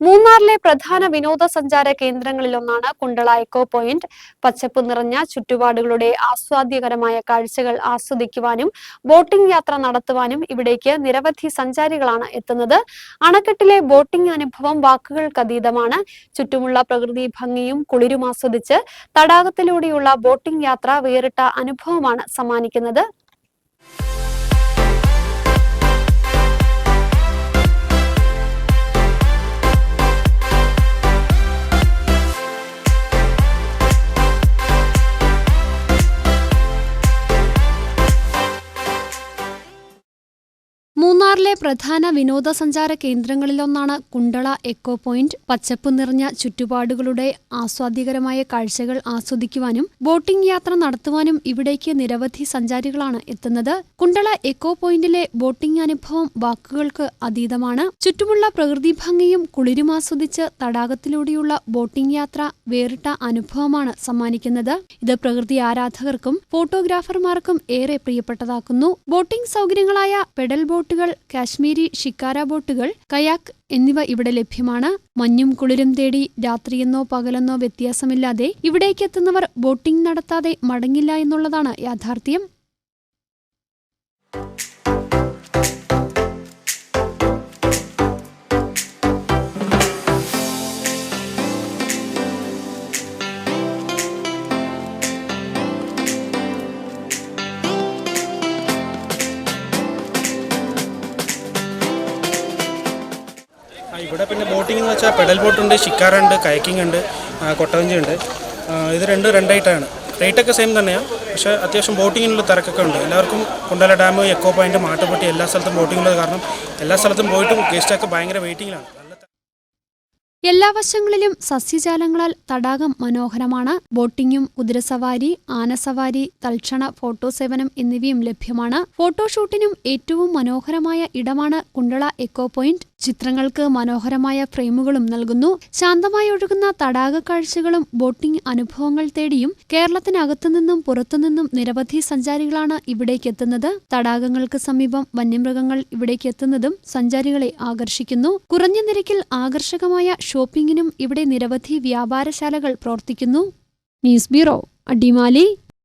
മൂന്നാറിലെ പ്രധാന വിനോദസഞ്ചാര കേന്ദ്രങ്ങളിലൊന്നാണ് കുണ്ടള എക്കോ പോയിന്റ് പച്ചപ്പ് നിറഞ്ഞ ചുറ്റുപാടുകളുടെ ആസ്വാദ്യകരമായ കാഴ്ചകൾ ആസ്വദിക്കുവാനും ബോട്ടിംഗ് യാത്ര നടത്തുവാനും ഇവിടേക്ക് നിരവധി സഞ്ചാരികളാണ് എത്തുന്നത്. അണക്കെട്ടിലെ ബോട്ടിംഗ് അനുഭവം വാക്കുകൾക്കതീതമാണ് ചുറ്റുമുള്ള പ്രകൃതി ഭംഗിയും കുളിരും ആസ്വദിച്ച് തടാകത്തിലൂടെയുള്ള ബോട്ടിംഗ് യാത്ര വേറിട്ട അനുഭവമാണ് സമ്മാനിക്കുന്നത്. മൂന്നാറിലെ പ്രധാന വിനോദസഞ്ചാര കേന്ദ്രങ്ങളിലൊന്നാണ് കുണ്ടള എക്കോ പോയിന്റ്. പച്ചപ്പ് നിറഞ്ഞ ചുറ്റുപാടുകളുടെ ആസ്വാദ്യകരമായ കാഴ്ചകൾ ആസ്വദിക്കുവാനും ബോട്ടിംഗ് യാത്ര നടത്തുവാനും ഇവിടേക്ക് നിരവധി സഞ്ചാരികളാണ് എത്തുന്നത്. കുണ്ടള എക്കോ പോയിന്റിലെ ബോട്ടിംഗ് അനുഭവം വാക്കുകൾക്ക് അതീതമാണ്. ചുറ്റുമുള്ള പ്രകൃതി ഭംഗിയും കുളിരും ആസ്വദിച്ച് തടാകത്തിലൂടെയുള്ള ബോട്ടിംഗ് യാത്ര വേറിട്ട അനുഭവമാണ് സമ്മാനിക്കുന്നത്. ഇത് പ്രകൃതി ആരാധകർക്കും ഫോട്ടോഗ്രാഫർമാർക്കും ഏറെ പ്രിയപ്പെട്ടതാക്കുന്നു. ബോട്ടിംഗ് സൗകര്യങ്ങളായ പെഡൽ ബോട്ടുകൾ കാശ്മീരി ഷിക്കാര ബോട്ടുകൾ കയാക്ക് എന്നിവ ഇവിടെ ലഭ്യമാണ്. മഞ്ഞും കുളിരും തേടി രാത്രിയെന്നോ പകലെന്നോ വ്യത്യാസമില്ലാതെ ഇവിടേക്ക് എത്തുന്നവർ ബോട്ടിംഗ് നടത്താതെ മടങ്ങില്ല എന്നുള്ളതാണ് യാഥാർത്ഥ്യം. ഇവിടെ പിന്നെ ബോട്ടിംഗ് എന്ന് വെച്ചാൽ പെഡൽ ബോട്ടുണ്ട് ഷിക്കാറുണ്ട് കയക്കിംഗ് ഉണ്ട് കൊട്ടവഞ്ചി ഉണ്ട്. ഇത് രണ്ടും രണ്ടായിട്ടാണ്. റേറ്റൊക്കെ സെയിം തന്നെയാണ് പക്ഷേ അത്യാവശ്യം ബോട്ടിങ്ങിനുള്ള തിരക്കൊക്കെ ഉണ്ട്. എല്ലാവർക്കും Kundala dam echo point Mattupetty എല്ലാ സ്ഥലത്തും ബോട്ടിംഗ് ഉള്ളത് കാരണം എല്ലാ സ്ഥലത്തും പോയിട്ടും ഗസ്റ്റൊക്കെ ഭയങ്കര വെയിറ്റിംഗിലാണ് എല്ലാ വശങ്ങളിലും സസ്യജാലങ്ങളാൽ തടാകം മനോഹരമാണ്. ബോട്ടിംഗും കുതിരസവാരി ആനസവാരി തൽക്ഷണ ഫോട്ടോ സേവനം എന്നിവയും ലഭ്യമാണ്. ഫോട്ടോഷൂട്ടിനും ഏറ്റവും മനോഹരമായ ഇടമാണ് കുണ്ടള എക്കോ പോയിന്റ് ചിത്രങ്ങൾക്ക് മനോഹരമായ ഫ്രെയിമുകളും നൽകുന്നു. ശാന്തമായി ഒഴുകുന്ന തടാക കാഴ്ചകളും ബോട്ടിംഗ് അനുഭവങ്ങൾ തേടിയും കേരളത്തിനകത്തുനിന്നും പുറത്തുനിന്നും നിരവധി സഞ്ചാരികളാണ് ഇവിടേക്ക് എത്തുന്നത്. തടാകങ്ങൾക്ക് സമീപം വന്യമൃഗങ്ങൾ ഇവിടേക്ക് എത്തുന്നതും സഞ്ചാരികളെ ആകർഷിക്കുന്നു. കുറഞ്ഞ നിരക്കിൽ ആകർഷകമായ ഷോപ്പിംഗിനും ഇവിടെ നിരവധി വ്യാപാരശാലകൾ പ്രവർത്തിക്കുന്നു. News bureau Adimali.